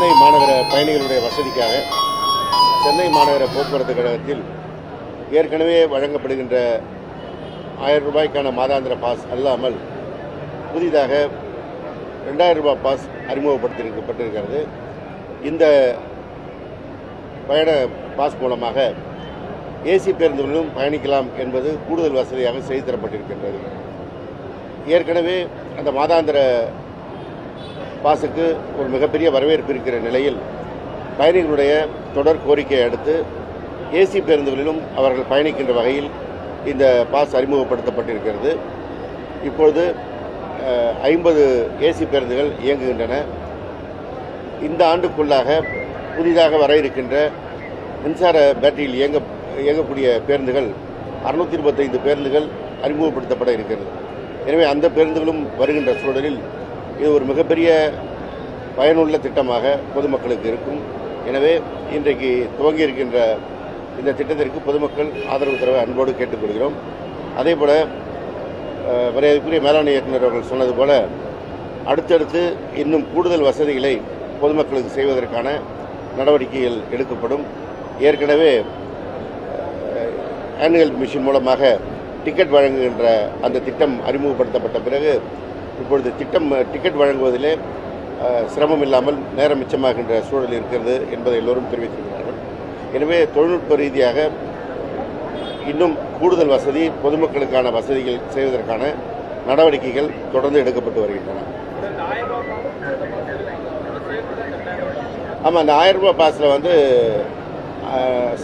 சென்னை மாநகர பயணிகளுடைய வசதிக்காக சென்னை மாநகர போக்குவரத்து கழகத்தில் ஏற்கனவே வழங்கப்படுகின்ற ஆயிரம் ரூபாய்க்கான மாதாந்திர பாஸ் அல்லாமல் புதிதாக ரெண்டாயிரம் ரூபாய் பாஸ் அறிமுகப்படுத்தியிருக்கப்பட்டிருக்கிறது. இந்த பயண பாஸ் மூலமாக ஏசி பேருந்துகளிலும் பயணிக்கலாம் என்பது கூடுதல் வசதியாக செய்து தரப்பட்டிருக்கின்றது. ஏற்கனவே அந்த மாதாந்திர பாஸுக்கு ஒரு மிகப்பெரிய வரவேற்பு இருக்கிற நிலையில் பயணிகளுடைய தொடர் கோரிக்கையை அடுத்து ஏசி பேருந்துகளிலும் அவர்கள் பயணிக்கின்ற வகையில் இந்த பாஸ் அறிமுகப்படுத்தப்பட்டிருக்கிறது. இப்பொழுது ஐம்பது ஏசி பேருந்துகள் இயங்குகின்றன. இந்த ஆண்டுக்குள்ளாக புதிதாக வர இருக்கின்ற மின்சார பேட்டரியில் இயங்க இயங்கக்கூடிய பேருந்துகள் அறுநூத்தி இருபத்தைந்து பேருந்துகள் அறிமுகப்படுத்தப்பட இருக்கிறது. எனவே அந்த பேருந்துகளும் வருகின்ற சூழலில் இது ஒரு மிகப்பெரிய பயனுள்ள திட்டமாக பொதுமக்களுக்கு இருக்கும். எனவே இன்றைக்கு துவங்கி இருக்கின்ற இந்த திட்டத்திற்கு பொதுமக்கள் ஆதரவு தர அன்போடு கேட்டுக்கொள்கிறோம். அதே போல மரியாதைக்குரிய மேலாண் இயக்குநர் அவர்கள் சொன்னது போல அடுத்தடுத்து இன்னும் கூடுதல் வசதிகளை பொதுமக்களுக்கு செய்வதற்கான நடவடிக்கைகள் எடுக்கப்படும். ஏற்கனவே ஆனுவல் மிஷின் மூலமாக டிக்கெட் வழங்குகின்ற அந்த திட்டம் அறிமுகப்படுத்தப்பட்ட பிறகு இப்பொழுது திட்டம் டிக்கெட் வழங்குவதிலே சிரமம் இல்லாமல் நேரம் மிச்சமாகின்ற சூழல் இருக்கிறது என்பதை எல்லோரும் தெரிவித்திருக்கிறார்கள். எனவே தொழில்நுட்ப ரீதியாக இன்னும் கூடுதல் வசதி பொதுமக்களுக்கான வசதிகள் செய்வதற்கான நடவடிக்கைகள் தொடர்ந்து எடுக்கப்பட்டு வருகின்றன. ஆமாம் அந்த ஆயிரம் ரூபாய் பாஸில் வந்து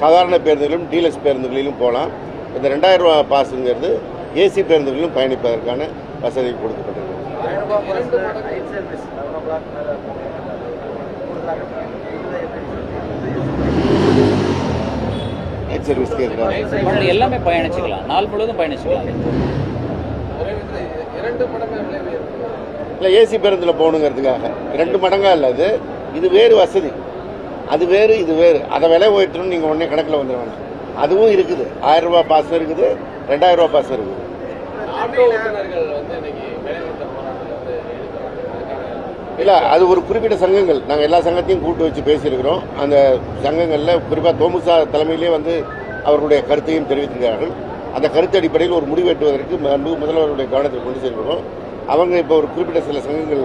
சாதாரண பேருந்துகளிலும் டீலக்ஸ் பேருந்துகளிலும் போகலாம். இந்த ரெண்டாயிரம் ரூபாய் பாஸுங்கிறது ஏசி பேருந்துகளிலும் பயணிப்பதற்கான வசதி கொடுக்கப்பட்டிருக்கு நைட் சர்வீஸ் கேட்குறாங்க அவங்க எல்லாமே பயணிச்சுக்கலாம். நாள் முழுவதும் பயணிச்சுக்கலாம். இல்லை ஏசி பேருந்தில் போகணுங்கிறதுக்காக. ரெண்டு மடங்கா இல்லை அது. இது வேறு வசதி. அது வேறு இது வேறு. அதை விலை போயிட்டுன்னு நீங்கள் உடனே கணக்கில் வந்துட வேண்டாம் அதுவும் இருக்குது. ஆயிரம் ரூபாய் பாஸ் இருக்குது. ரெண்டாயிரம் ரூபாய் பாஸ் இருக்குது. இல்லை அது ஒரு குறிப்பிட்ட சங்கங்கள். நாங்கள் எல்லா சங்கத்தையும் கூட்டு வச்சு பேசியிருக்கிறோம். அந்த சங்கங்களில் குறிப்பாக தோமுசா தலைமையிலே வந்து அவர்களுடைய கருத்தையும் தெரிவித்திருக்கிறார்கள். அந்த கருத்து அடிப்படையில் ஒரு முடிவு எட்டுவதற்கு முதல்வருடைய கவனத்தை கொண்டு செல்கிறோம். அவங்க இப்போ ஒரு குறிப்பிட்ட சில சங்கங்கள்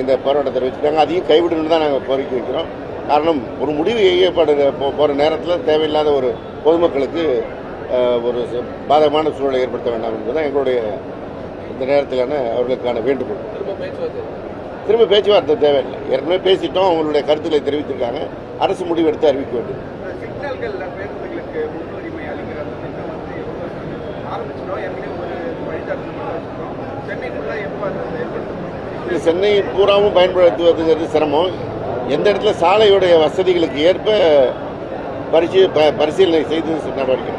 இந்த போராட்டத்தை தெரிவிச்சிருக்காங்க. அதையும் கைவிடணும்னு தான் நாங்கள் கோரிக்கை வைக்கிறோம். காரணம் ஒரு முடிவு எய்யப்படுற போகிற நேரத்தில் தேவையில்லாத ஒரு பொதுமக்களுக்கு ஒரு பாதகமான சூழலை ஏற்படுத்த வேண்டாம் என்பதுதான் எங்களுடைய இந்த நேரத்திலான அவர்களுக்கான வேண்டுகோள். திரும்ப பேச்சுவார்த்தை தேவையில்லை. ஏற்கனவே பேசிட்டோம் அவங்களுடைய கருத்துக்களை தெரிவித்திருக்காங்க. அரசு முடிவு எடுத்து அறிவிக்க இது சென்னை பூராவும் பயன்படுத்துவதுங்கிறது சிரமம். எந்த இடத்துல சாலையுடைய வசதிகளுக்கு ஏற்ப பரிசீ பரிசீலனை செய்து நடவடிக்கை